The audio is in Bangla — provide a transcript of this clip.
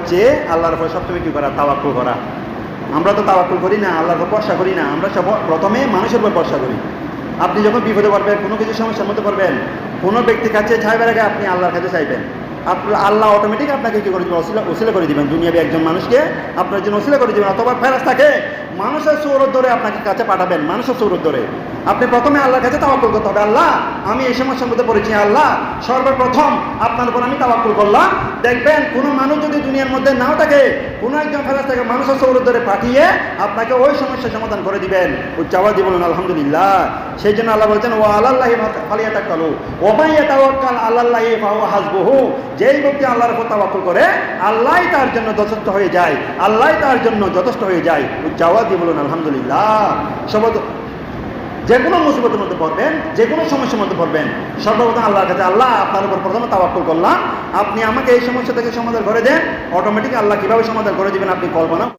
হচ্ছে আল্লাহর উপর সবসময় কী করা, তাওয়াক্কুল করা। আমরা তো তাওয়াক্কুল করি না, আল্লাহর উপর ভরসা করি না, আমরা সব প্রথমে মানুষের উপর ভরসা করি। আপনি যখন বিপদে পারবেন কোনো কিছু সমস্যার মধ্যে পারবেন কোনো ব্যক্তির কাছে চাইবার আগে আপনি আল্লাহর কাছে চাইবেন। আপনার আল্লাহ অটোমেটিক আপনাকে কী করে দেবেন ওসিলা ওসিলা করে দিবেন। দুনিয়াবি একজন মানুষকে আপনার জন্য ওসিলা করে দিবেন। অথবা ফেরাস থাকে। মানুষের সৌরত ধরে আপনাকে কাছে পাঠাবেন। মানুষের সৌরত ধরে। আপনি প্রথমে আল্লাহর কাছে তাওয়াক্কুল করতে হবে। আল্লাহ, আমি এই সময় মধ্যে পড়েছি। আল্লাহ, সর্বপ্রথম আপনার উপর আমি তাওয়াক্কুল করলাম। দেখবেন কোনো মানুষ যদি দুনিয়ার মধ্যে নাও থাকে, কোনো একজন ফেরাস থাকে, মানুষের সৌরত ধরে পাঠিয়ে আপনাকে ওই সমস্যার সমাধান করে দিবেন। উচ্চাওয়াজ দিয়ে বলুন, আলহামদুলিল্লাহ। সেই জন্য আল্লাহ বলছেন ও আল্লাহ ফালিয়া তাকালু ওমাইয়া তাওয়াক্কাল আল্লাহ হাসবহু। যেই ব্যক্তি আল্লাহর উপর তাওয়াক্কুল করে আল্লাহ তার জন্য যথেষ্ট হয়ে যায় আল্লাহ তার জন্য যথেষ্ট হয়ে যায়। উচ্চাওয়াজ দিয়ে বলুন, আলহামদুলিল্লাহ। সবদ যে কোনো মুসিবতের মধ্যে পড়বেন যে কোনো সমস্যার মধ্যে পড়বেন, সর্বপ্রথম আল্লাহর কাছে আল্লাহ আপনার উপর প্রথমে তাবাক্কুল করলাম। আপনি আমাকে এই সমস্যা থেকে সমাধান করে দেন অটোমেটিক আল্লাহ কীভাবে সমাধান করে দেবেন আপনি কল্পনা